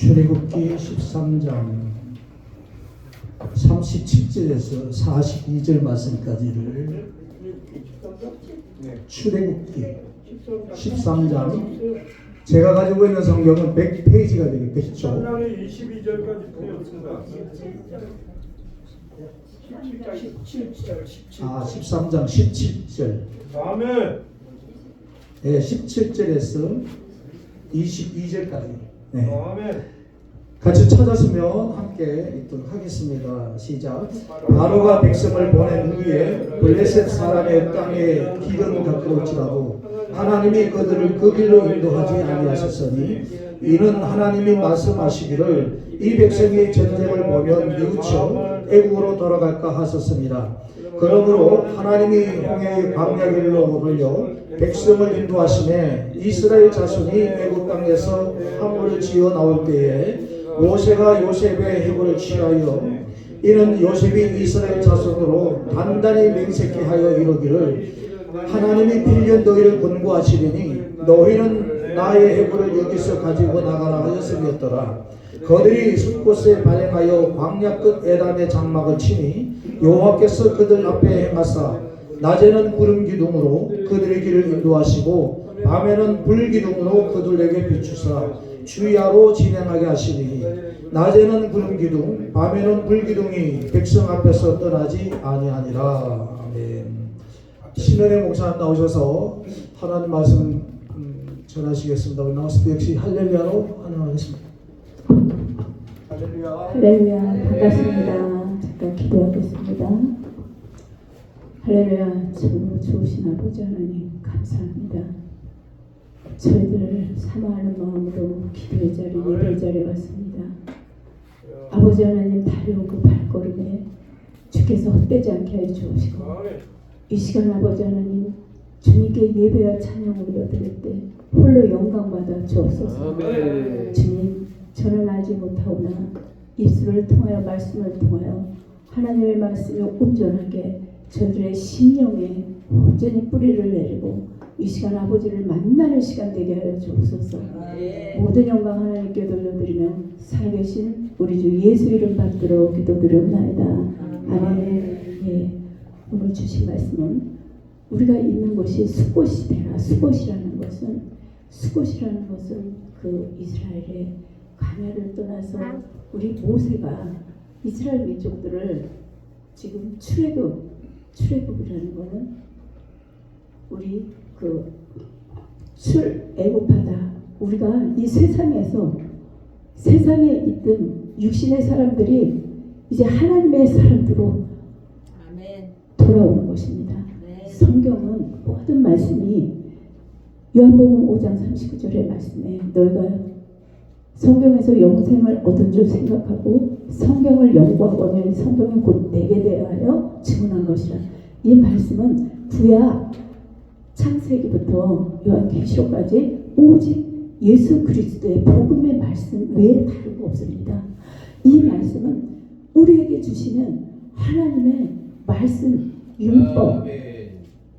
출애굽기 13장 37절에서 42절 말씀까지를 출애굽기 13장 제가 가지고 있는 성경은 100페이지가 되겠죠. 13장의 22절까지 풀렸습니다. 17절. 아, 13장 17절. 아멘. 네, 17절에서 22절까지. 네. 같이 찾았으면 함께 읽도록 하겠습니다. 시작. 바로가 백성을 보낸 후에 블레셋 사람의 땅에 기름 가까울지라도 하나님이 그들을 그 길로 인도하지 아니하셨으니 이는 하나님이 말씀하시기를 이 백성이 전쟁을 보면 뉘우쳐 애국으로 돌아갈까 하셨습니다. 그러므로 하나님이 홍해의 광야길로 돌려 백성을 인도하심에 이스라엘 자손이 애국 땅에서 함을 지어 나올 때에 모세가 요셉의 해골을 취하여 이는 요셉이 이스라엘 자손으로 단단히 맹세케 하여 이르기를 하나님이 빌려 너희를 권고하시리니 너희는 나의 해골을 여기서 가지고 나가라 하였음이었더라. 그들이 숲곳에 발행하여 광야 끝 에단의 장막을 치니 여호와께서 그들 앞에 행하사 낮에는 구름 기둥으로 그들의 길을 인도하시고 밤에는 불 기둥으로 그들에게 비추사 주야로 진행하게 하시니 낮에는 구름 기둥 밤에는 불 기둥이 백성 앞에서 떠나지 아니하니라 아멘. 신현의 목사님 나오셔서 하나님 말씀 음, 전하시겠습니다. 우리 나왔을 때 역시 할렐루야로 환영하겠습니다. 할렐루야. 할렐루야 반갑습니다. 잠깐 기도하겠습니다. 할렐루야 참 좋으신 아버지 하나님 감사합니다. 저희들을 사모하는 마음으로 기도의 자리 예배 자리에 왔습니다. 아버지 하나님 달려온 그 발걸음에 주께서 헛되지 않게 하여 주옵시고 아멘. 이 시간 아버지 하나님 주님께 예배와 찬양을 올려드릴 때 홀로 영광받아 주옵소서 주님 저는 알지 못하오나 입술을 통하여 말씀을 통하여 하나님의 말씀이 온전하게 저들의 심령에 온전히 뿌리를 내리고 이 시간 아버지를 만나는 시간 되게 하여 주옵소서. 모든 영광 하나님께 돌려드리며 살아계신 우리 주 예수 이름 받들어 기도드렸나이다. 아멘. 예, 오늘 주신 말씀은 우리가 있는 곳이 수곳이 되라. 수곳이라는 것은 수곳이라는 것은 그 이스라엘의 광야를 떠나서 우리 모세가 이스라엘 민족들을 지금 출애굽 출애굽이라는 거는 우리 그 출애굽하다 우리가 이 세상에서 세상에 있던 육신의 사람들이 이제 하나님의 사람들로 아멘. 돌아오는 것입니다. 네. 성경은 모든 말씀이 요한복음 5장 39절의 말씀에 너희가 성경에서 영생을 얻은 줄 생각하고 성경을 연구하거늘 성경은 곧 내게 대하여 증언한 것이라 이 말씀은 구약 창세기부터 요한계시록까지 오직 예수 그리스도의 복음의 말씀 외에 다른 거 없습니다. 이 말씀은 우리에게 주시는 하나님의 말씀 율법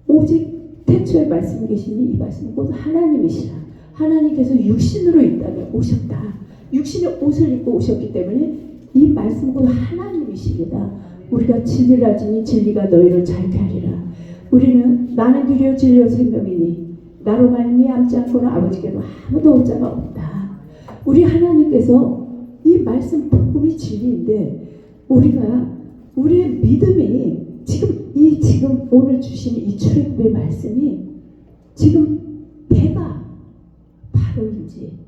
오직 태초에 말씀 계시니 이 말씀은 곧 하나님이시라. 하나님께서 육신으로 이 땅에 오셨다. 육신의 옷을 입고 오셨기 때문에 이 말씀은 곧 하나님이십니다. 우리가 진리를 알지니 진리가 너희를 자유케 하리라. 우리는 나는 길이요 진리요 생명이니 나로 말미암지 않고는 아버지께로 아무도 올 자가 없다. 우리 하나님께서 이 말씀 복음이 진리인데 우리가 우리의 믿음이 지금 이 지금 오늘 주신 이 출애굽의 말씀이 지금 내가 바로인지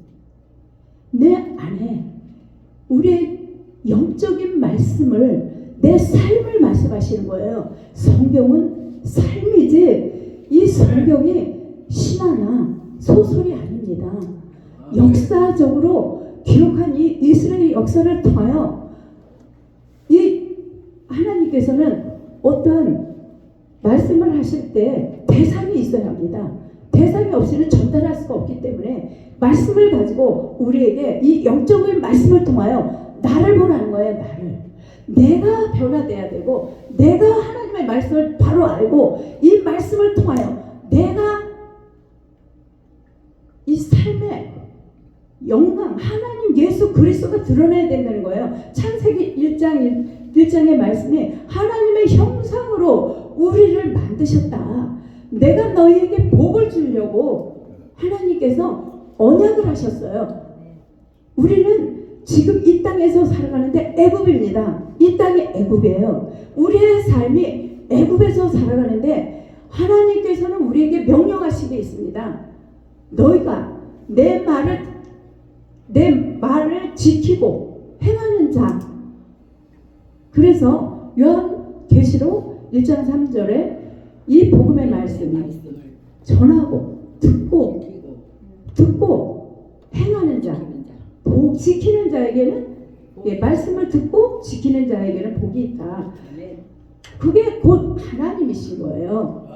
내 안에 우리의 영적인 말씀을 내 삶을 말씀하시는 거예요. 성경은 삶이지 이 성경이 신화나 소설이 아닙니다. 역사적으로 기록한 이 이스라엘 역사를 통하여 이 하나님께서는 어떤 말씀을 하실 때 대상이 있어야 합니다. 대상이 없이는 전달할 수가 없기 때문에 말씀을 가지고 우리에게 이 영적인 말씀을 통하여 나를 보라는 거예요. 나를. 내가 변화돼야 되고 내가 하나님의 말씀을 바로 알고 이 말씀을 통하여 내가 이 삶에 영광 하나님 예수 그리스도가 드러나야 된다는 거예요. 창세기 1장 1장의 말씀이 하나님의 형상으로 우리를 만드셨다. 내가 너희에게 복을 주려고 하나님께서 언약을 하셨어요. 우리는 지금 이 땅에서 살아가는데 애굽입니다. 이 땅이 애굽이에요. 우리의 삶이 애굽에서 살아가는데 하나님께서는 우리에게 명령하신 게 있습니다. 너희가 내 말을 내 말을 지키고 행하는 자. 그래서 요한 계시록 1장 3절에 이 복음의 말씀을 전하고 듣고 듣고 행하는 자. 복 지키는 자에게는 예, 말씀을 듣고 지키는 자에게는 복이 있다. 그게 곧 하나님이신 거예요.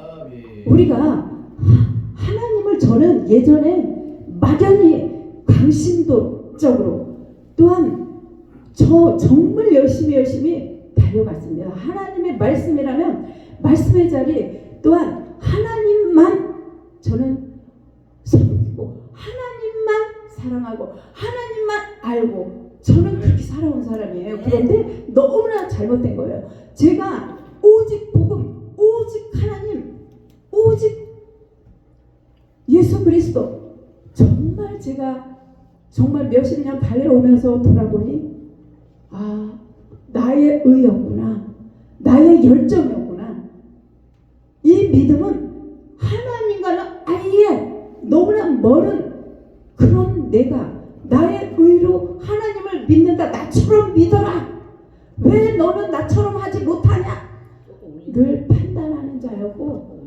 우리가 하- 하나님을 저는 예전에 막연히 강심도적으로 또한 저 정말 열심히 열심히 달려갔습니다. 하나님의 말씀이라면 말씀의 자리 또한 하나님만 저는 섬기고 하나님만 사랑하고 하나님만 알고 저는 그렇게 살아온 사람이에요. 그런데 너무나 잘못된 거예요. 제가 오직 복음, 오직 하나님, 오직 예수 그리스도 정말 제가 정말 몇십 년 달려오면서 돌아보니 아 나의 의였구나 나의 열정이었구나 이 믿음은 하나님과는 아예 너무나 멀은 그런 내가 나의 의로 하나님을 믿는다 나처럼 믿어라 왜 너는 나처럼 하지 못하냐 늘 판단하는 자였고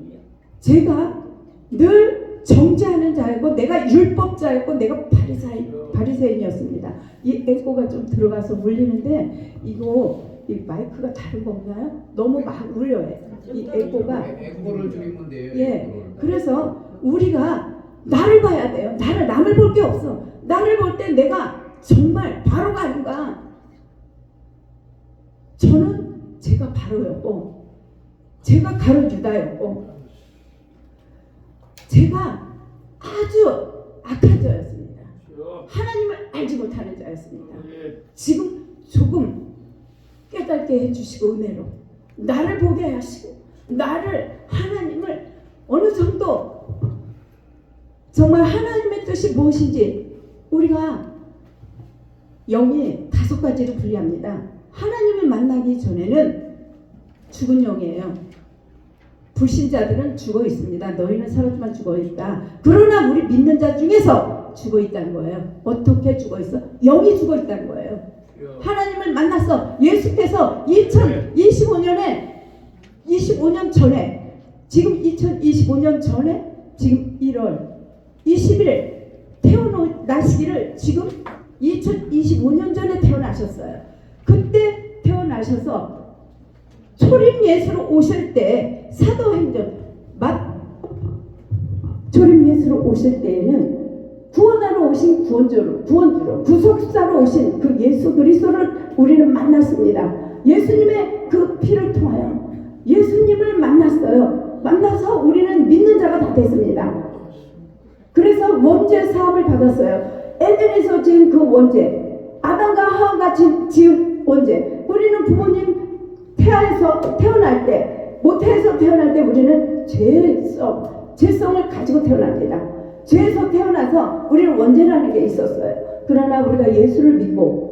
제가 늘 정죄하는 자였고 내가 율법자였고 내가 바리사인 바리새인이었습니다. 이 에코가 좀 들어가서 울리는데 이거 이 마이크가 다른 건가요? 너무 막 울려요. 이 에코가 에코를 줄이면 돼요. 예. 그래서 우리가 나를 봐야 돼요. 나를 남을 볼 게 없어. 나를 볼 때 내가 정말 바로가 아닌가. 저는 제가 바로였고, 제가 가로 유다였고, 제가 아주 악한 자였습니다. 하나님을 알지 못하는 자였습니다. 지금 조금 깨닫게 해주시고 은혜로 나를 보게 하시고 나를 하나님을 어느 정도 정말 하나님의 뜻이 무엇인지 우리가 영이 다섯 가지로 분리합니다. 하나님을 만나기 전에는 죽은 영이에요. 불신자들은 죽어 있습니다. 너희는 사라지만 죽어 있다. 그러나 우리 믿는 자 중에서 죽어 있다는 거예요. 어떻게 죽어 있어? 영이 죽어 있다는 거예요. 하나님을 만났어. 예수께서 2025년에 25년 전에 지금 2025년 전에 지금 1월 20일 태어나시기를 지금 2025년 전에 태어나셨어요. 그때 태어나셔서 초림 예수로 오실 때 사도행전 맞 초림 예수로 오실 때에는 구원하러 오신 구원주로 구원주로 구속사로 오신 그 예수 그리스도를 우리는 만났습니다. 예수님의 그 피를 통하여 예수님을 만났어요. 만나서 우리는 믿는 자가 다 됐습니다. 그래서 원죄 사함을 받았어요. 에덴에서 지은 그 원죄, 아담과 하와가 지- 지은 원죄. 우리는 부모님 태아에서 태어날 때, 모태에서 태어날 때 우리는 죄성, 죄성을 가지고 태어납니다. 죄에서 태어나서 우리는 원죄라는 게 있었어요. 그러나 우리가 예수를 믿고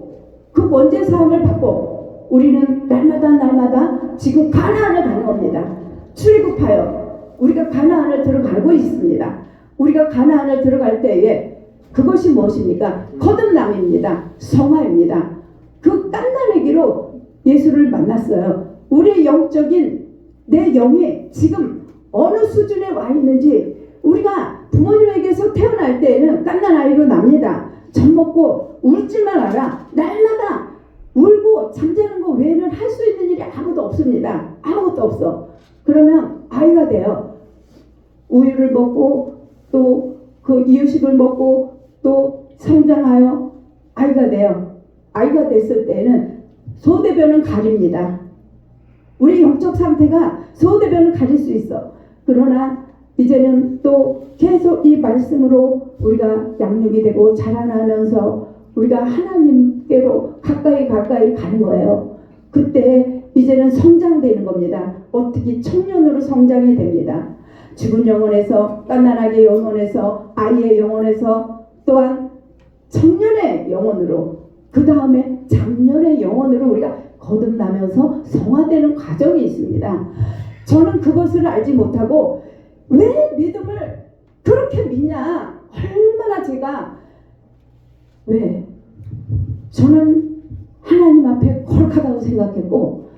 그 원죄 사함을 받고 우리는 날마다 날마다 지금 가나안을 가는 겁니다. 출애굽하여 우리가 가나안을 들어가고 있습니다. 우리가 가나안을 들어갈 때에 그것이 무엇입니까? 거듭남입니다. 성화입니다. 그 깐나내기로 예수를 만났어요. 우리의 영적인 내 영이 지금 어느 수준에 와 있는지 우리가 부모님에게서 태어날 때에는 깐난 아이로 납니다. 젖 먹고 울지만 알아. 날마다 울고 잠자는 거 외에는 할 수 있는 일이 아무도 없습니다. 아무것도 없어. 그러면 아이가 돼요. 우유를 먹고 또 그 이유식을 먹고 또 성장하여 아이가 돼요. 아이가 됐을 때는 소대변은 가립니다. 우리 영적 상태가 소대변을 가릴 수 있어. 그러나 이제는 또 계속 이 말씀으로 우리가 양육이 되고 자라나면서 우리가 하나님께로 가까이 가까이 가는 거예요. 그때 이제는 성장되는 겁니다. 어떻게 청년으로 성장이 됩니다. 죽은 영혼에서 깐난하게 영혼에서 아이의 영혼에서 또한 청년의 영혼으로 그 다음에 장년의 영혼으로 우리가 거듭나면서 성화되는 과정이 있습니다. 저는 그것을 알지 못하고 왜 믿음을 그렇게 믿냐? 얼마나 제가 왜 저는 하나님 앞에 거룩하다고 생각했고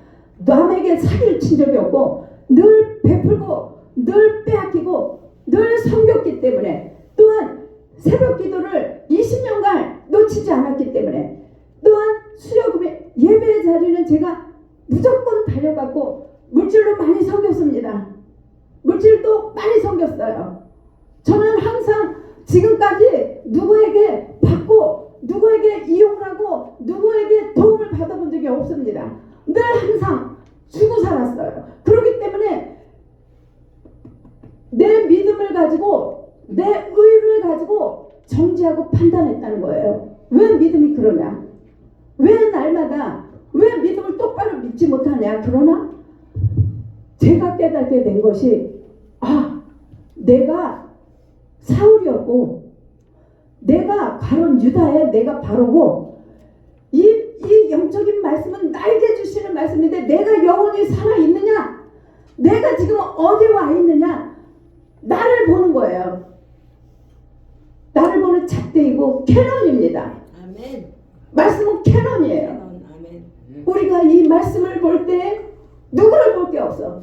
남에게 사기를 친 적이 없고 늘 베풀고 늘 빼앗기고 늘 섬겼기 때문에 또한 새벽 기도를 20년간 놓치지 않았기 때문에 또한 수요금의 예배 자리는 제가 무조건 달려갔고 물질로 많이 섬겼습니다. 물질도 많이 섬겼어요. 저는 항상 지금까지 누구에게 받고 누구에게 이용을 하고 누구에게 도움을 받아본 적이 없습니다. 늘 항상 주고 살았어요. 그렇기 때문에 내 믿음을 가지고 내 의를 가지고 정지하고 판단했다는 거예요. 왜 믿음이 그러냐? 왜 날마다 왜 믿음을 똑바로 믿지 못하냐? 그러나 제가 깨닫게 된 것이 아 내가 사울이었고 내가 바론 유다의 내가 바로고 이, 이 영적인 말씀은 나에게 주시는 말씀인데 내가 영원히 살아있느냐 내가 지금 어디 와 있느냐 나를 보는 거예요 나를 보는 잣대이고 캐논입니다 아멘. 말씀은 캐논이에요 아멘. 우리가 이 말씀을 볼 때 누구를 볼 게 없어.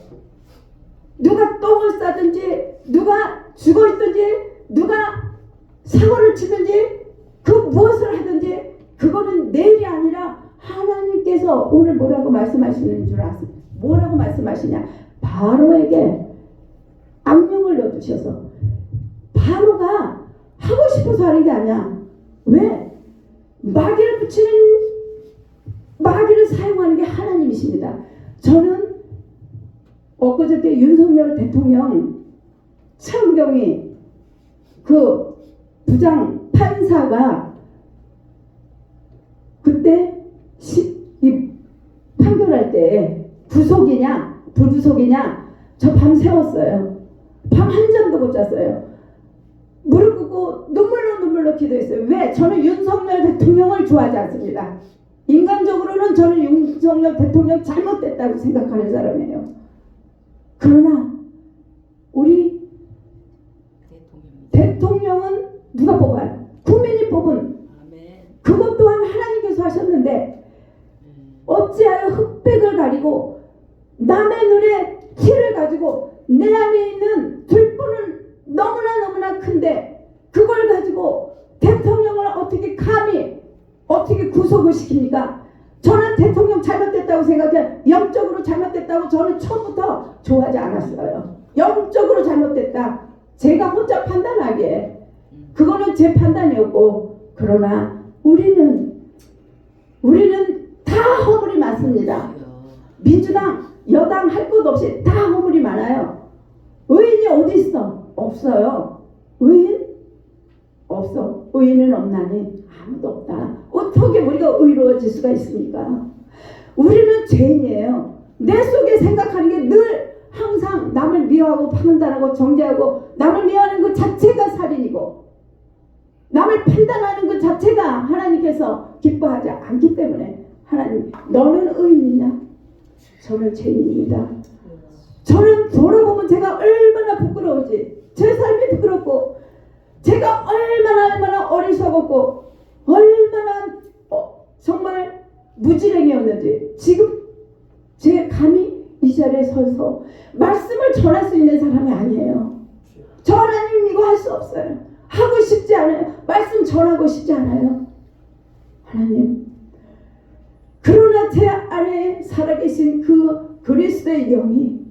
누가 똥을 싸든지 누가 죽어 있든지 누가 사고를 치든지 그 무엇을 하든지 그거는 내일이 아니라 하나님께서 오늘 뭐라고 말씀하시는 줄 아세요? 뭐라고 말씀하시냐? 바로에게 악령을 넣어주셔서 바로가 하고 싶어서 하는 게 아니야. 왜? 마귀를 붙이는 마귀를 사용하는 게 하나님이십니다. 저는 엊그저께 윤석열 대통령 차은경이 그 부장 판사가 그때 시, 이 판결할 때 구속이냐 불구속이냐 저 밤 세웠어요. 밤 한 잠도 못 잤어요. 무릎 꿇고 눈물로 눈물로 기도했어요. 왜? 저는 윤석열 대통령을 좋아하지 않습니다. 인간적으로는 저는 윤석열 대통령 잘못됐다고 생각하는 사람이에요. 그러나 우리 대통령. 대통령은 누가 뽑아요? 국민이 뽑은. 그것 또한 하나님께서 하셨는데 음. 어찌하여 흑백을 가리고 남의 눈에 티를 가지고 내 안에 있는 들보는 너무나 너무나 큰데 그걸 가지고 대통령을 어떻게 감히 어떻게 구속을 시킵니까? 저는 대통령 잘못됐다고 생각해 영적으로 잘못됐다고 저는 처음부터 좋아하지 않았어요. 영적으로 잘못됐다. 제가 혼자 판단하기에 그거는 제 판단이었고 그러나 우리는 우리는 다 허물이 많습니다. 민주당 여당 할 것 없이 다 허물이 많아요. 의인이 어디 있어? 없어요. 의인 없어. 의인은 없나니 아무도 없다. 어떻게 우리가 의로워질 수가 있습니까? 우리는 죄인이에요. 내 속에 생각하는 게 늘 항상 남을 미워하고 판단하고 정죄하고 남을 미워하는 것 자체가 살인이고 남을 판단하는 것 자체가 하나님께서 기뻐하지 않기 때문에 하나님 너는 의인이냐? 저는 죄인입니다. 저는 돌아보면 제가 얼마나 부끄러우지. 제 삶이 부끄럽고 제가 얼마나 얼마나 어리석었고 얼마나 어, 정말 무지랭이였는지 지금 제 감히 이 자리에 서서 말씀을 전할 수 있는 사람이 아니에요. 저 하나님 이거 할 수 없어요. 하고 싶지 않아요. 말씀 전하고 싶지 않아요. 하나님. 그러나 제 안에 살아계신 그 그리스도의 영이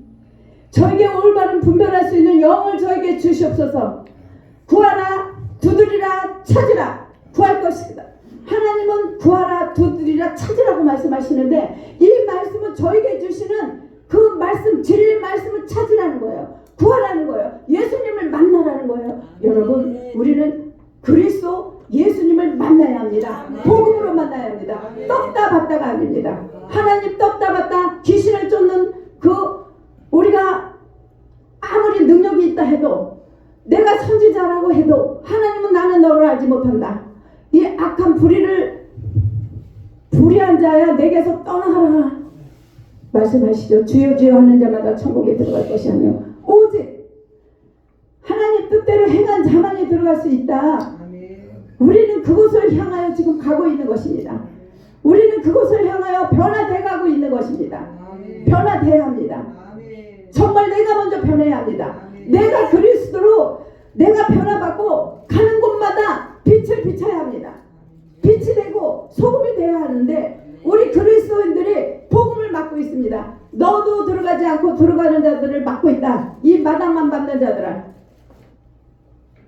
저에게 올바른 분별할 수 있는 영을 저에게 주시옵소서. 구하라, 두드리라, 찾으라, 구할 것이다. 하나님은 구하라, 두드리라, 찾으라고 말씀하시는데 이 말씀은 저에게 주시는 그 말씀, 진리 말씀을 찾으라는 거예요. 구하라는 거예요. 예수님 여러분 우리는 그리스도 예수님을 만나야 합니다. 복음으로 만나야 합니다. 떡다 받다가 아닙니다. 하나님 떡다 받다 귀신을 쫓는 그 우리가 아무리 능력이 있다 해도 내가 선지자라고 해도 하나님은 나는 너를 알지 못한다. 이 악한 불의를 불의한 자야 내게서 떠나가라. 말씀하시죠. 주여 주여 하는 자마다 천국에 들어갈 것이 아니요 오직 하나님 뜻대로 행한 자만이 들어갈 수 있다. 우리는 그곳을 향하여 지금 가고 있는 것입니다. 우리는 그곳을 향하여 변화돼 가고 있는 것입니다. 변화돼야 합니다. 정말 내가 먼저 변해야 합니다. 내가 그리스도로 내가 변화받고 가는 곳마다 빛을 비춰야 합니다. 빛이 되고 소금이 되어야 하는데 우리 그리스도인들이 복음을 맡고 있습니다. 너도 들어가지 않고 들어가는 자들을 맡고 있다. 이 마당만 밟는 자들아.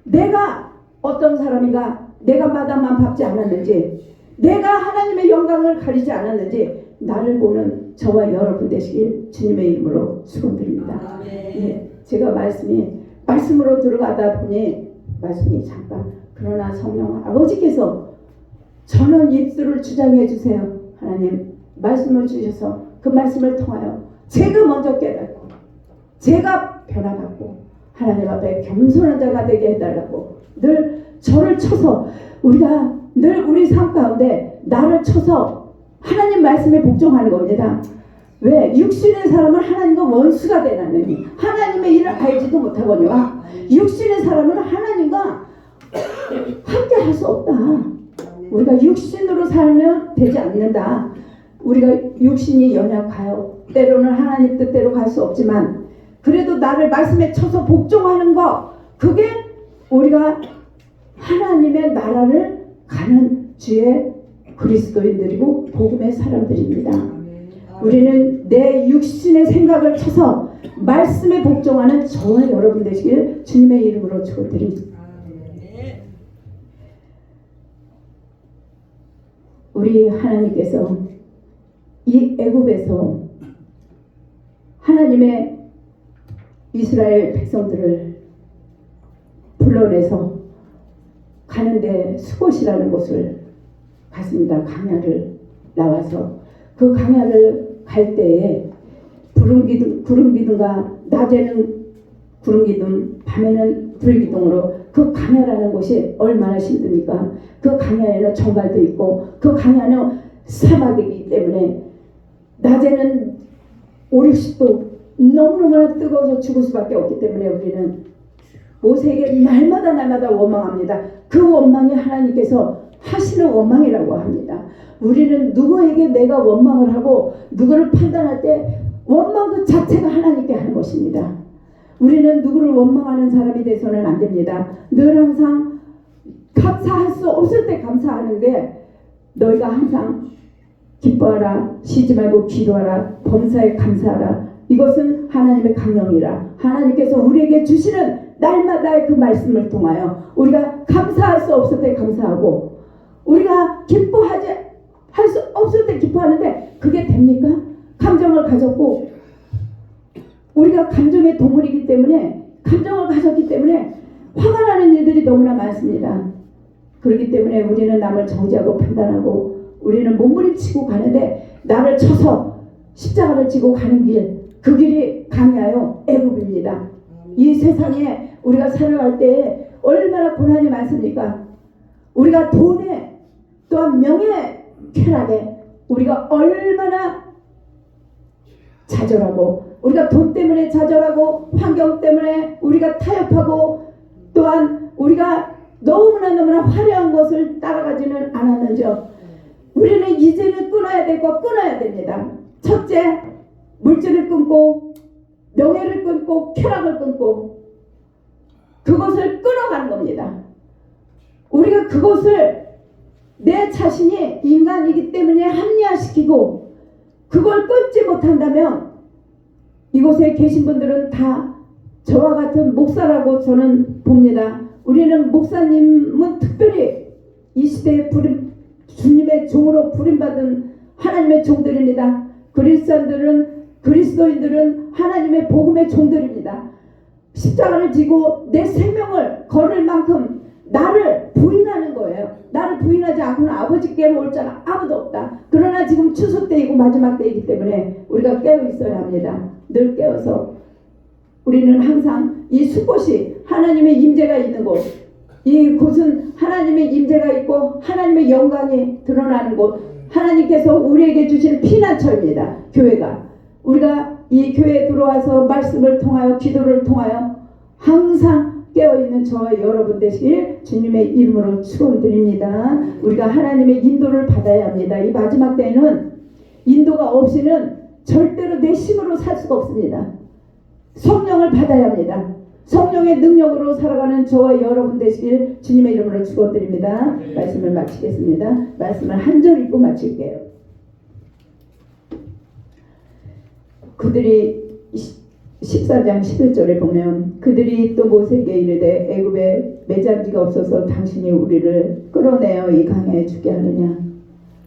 내가 어떤 사람인가 내가 마당만 밟지 않았는지 내가 하나님의 영광을 가리지 않았는지 나를 보는 저와 여러분 되시길 주님의 이름으로 축원드립니다. 예, 제가 말씀이 말씀으로 들어가다 보니 말씀이 잠깐 그러나 성령 아버지께서 저는 입술을 주장해 주세요. 하나님 말씀을 주셔서 그 말씀을 통하여 제가 먼저 깨닫고 제가 변화받고 하나님 앞에 겸손한 자가 되게 해달라고 늘 저를 쳐서 우리가 늘 우리 삶 가운데 나를 쳐서 하나님 말씀에 복종하는 겁니다. 왜? 육신의 사람은 하나님과 원수가 되나니 하나님의 일을 알지도 못하거니와 육신의 사람은 하나님과 함께 할 수 없다. 우리가 육신으로 살면 되지 않는다. 우리가 육신이 연약하여 때로는 하나님 뜻대로 갈 수 없지만 그래도 나를 말씀에 쳐서 복종하는 거 그게 우리가 하나님의 나라를 가는 주의 그리스도인들이고 복음의 사람들입니다. 우리는 내 육신의 생각을 쳐서 말씀에 복종하는 저와 여러분 되시길 주님의 이름으로 축원드립니다. 우리 하나님께서 이 애굽에서 하나님의 이스라엘 백성들을 불러내서 가는데 수곳이라는 곳을 갔습니다. 강야를 나와서 그 강야를 갈 때에 구름 기둥 구름 기둥과 낮에는 구름 기둥 밤에는 불 기둥으로 그 강야라는 곳이 얼마나 힘듭니까? 그 강야에는 정갈도 있고 그 강야는 사막이기 때문에 낮에는 5, 60도 너무너무나 뜨거워서 죽을 수밖에 없기 때문에 우리는 모세에게 날마다 날마다 원망합니다. 그 원망이 하나님께서 하시는 원망이라고 합니다. 우리는 누구에게 내가 원망을 하고 누구를 판단할 때 원망 그 자체가 하나님께 하는 것입니다. 우리는 누구를 원망하는 사람이 돼서는 안 됩니다. 늘 항상 감사할 수 없을 때 감사하는 게 너희가 항상 기뻐하라 쉬지 말고 기도하라 범사에 감사하라 이것은 하나님의 강령이라 하나님께서 우리에게 주시는 날마다의 그 말씀을 통하여 우리가 감사할 수 없을 때 감사하고 우리가 기뻐하지 할 수 없을 때 기뻐하는데 그게 됩니까? 감정을 가졌고 우리가 감정의 동물이기 때문에 감정을 가졌기 때문에 화가 나는 일들이 너무나 많습니다. 그렇기 때문에 우리는 남을 정죄하고 판단하고 우리는 몸부림치고 가는데 나를 쳐서 십자가를 지고 가는 길 그 길이 강야요 애굽입니다. 이 세상에 우리가 살아갈 때 얼마나 고난이 많습니까? 우리가 돈에 또한 명예 쾌락에 우리가 얼마나 좌절하고 우리가 돈 때문에 좌절하고 환경 때문에 우리가 타협하고 또한 우리가 너무나 너무나 화려한 것을 따라가지는 않았는지요. 우리는 이제는 끊어야 되고 끊어야 됩니다. 첫째, 물질을 끊고 명예를 끊고 쾌락을 끊고 그것을 끊어가는 겁니다. 우리가 그것을 내 자신이 인간이기 때문에 합리화시키고 그걸 끊지 못한다면 이곳에 계신 분들은 다 저와 같은 목사라고 저는 봅니다. 우리는 목사님은 특별히 이 시대에 부름, 주님의 종으로 부름받은 하나님의 종들입니다. 그리스도인들은 그리스도인들은 하나님의 복음의 종들입니다. 십자가를 지고 내 생명을 걸을 만큼 나를 부인하는 거예요. 나를 부인하지 않고는 아버지께로 올 자가 아무도 없다. 그러나 지금 추석 때이고 마지막 때이기 때문에 우리가 깨어 있어야 합니다. 늘 깨어서 우리는 항상 이 수곳이 하나님의 임재가 있는 곳, 이 곳은 하나님의 임재가 있고 하나님의 영광이 드러나는 곳, 하나님께서 우리에게 주신 피난처입니다. 교회가 우리가 이 교회에 들어와서 말씀을 통하여 기도를 통하여 항상 깨어있는 저와 여러분 되시길 주님의 이름으로 축원드립니다. 우리가 하나님의 인도를 받아야 합니다. 이 마지막 때는 인도가 없이는 절대로 내 힘으로 살 수가 없습니다. 성령을 받아야 합니다. 성령의 능력으로 살아가는 저와 여러분 되시길 주님의 이름으로 축원드립니다. 말씀을 마치겠습니다. 말씀을 한 절 읽고 마칠게요. 그들이 14장 11절에 보면 그들이 또 모세에게 이르되 애굽에 매장지가 없어서 당신이 우리를 끌어내어 이 강에 죽게 하느냐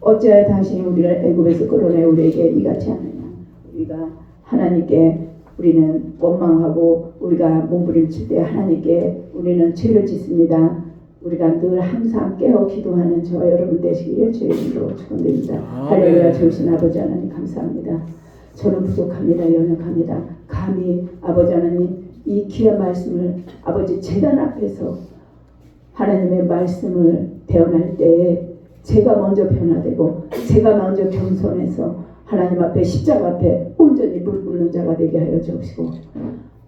어찌하여 당신이 우리를 애굽에서 끌어내 우리에게 이같이 하느냐 우리가 하나님께 우리는 원망하고 우리가 몸부림칠 때 하나님께 우리는 죄를 짓습니다. 우리가 늘 항상 깨어 기도하는 저와 여러분 되시기를 주의 이름으로 축원드립니다. 할렐루야 좋으신 아버지 하나님 감사합니다. 저는 부족합니다. 연약합니다. 감히 아버지 하나님 이 귀한 말씀을 아버지 재단 앞에서 하나님의 말씀을 대언할 때에 제가 먼저 변화되고 제가 먼저 겸손해서 하나님 앞에 십자가 앞에 온전히 무릎 꿇는 자가 되게 하여 주옵시고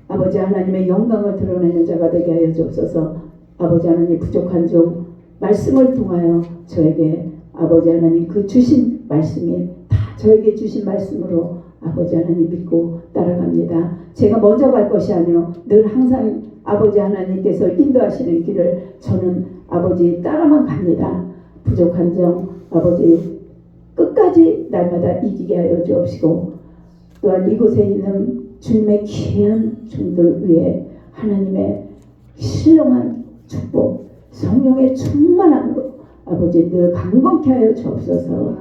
아버지 하나님의 영광을 드러내는 자가 되게 하여 주옵소서 아버지 하나님 부족한 종 말씀을 통하여 저에게 아버지 하나님 그 주신 말씀이 다 저에게 주신 말씀으로 아버지 하나님 믿고 따라갑니다. 제가 먼저 갈 것이 아니요 늘 항상 아버지 하나님께서 인도하시는 길을 저는 아버지 따라만 갑니다. 부족한 점 아버지 끝까지 날마다 이기게 하여 주옵시고 또한 이곳에 있는 주님의 귀한 종들 위해 하나님의 신령한 축복 성령의 충만함으로 아버지 늘 강건케 하여 주옵소서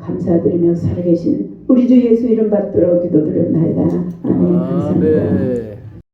감사드리며 살아계신 우리 주 예수 이름 받들어 기도드렸나이다. 아멘. 감사합니다. 아멘.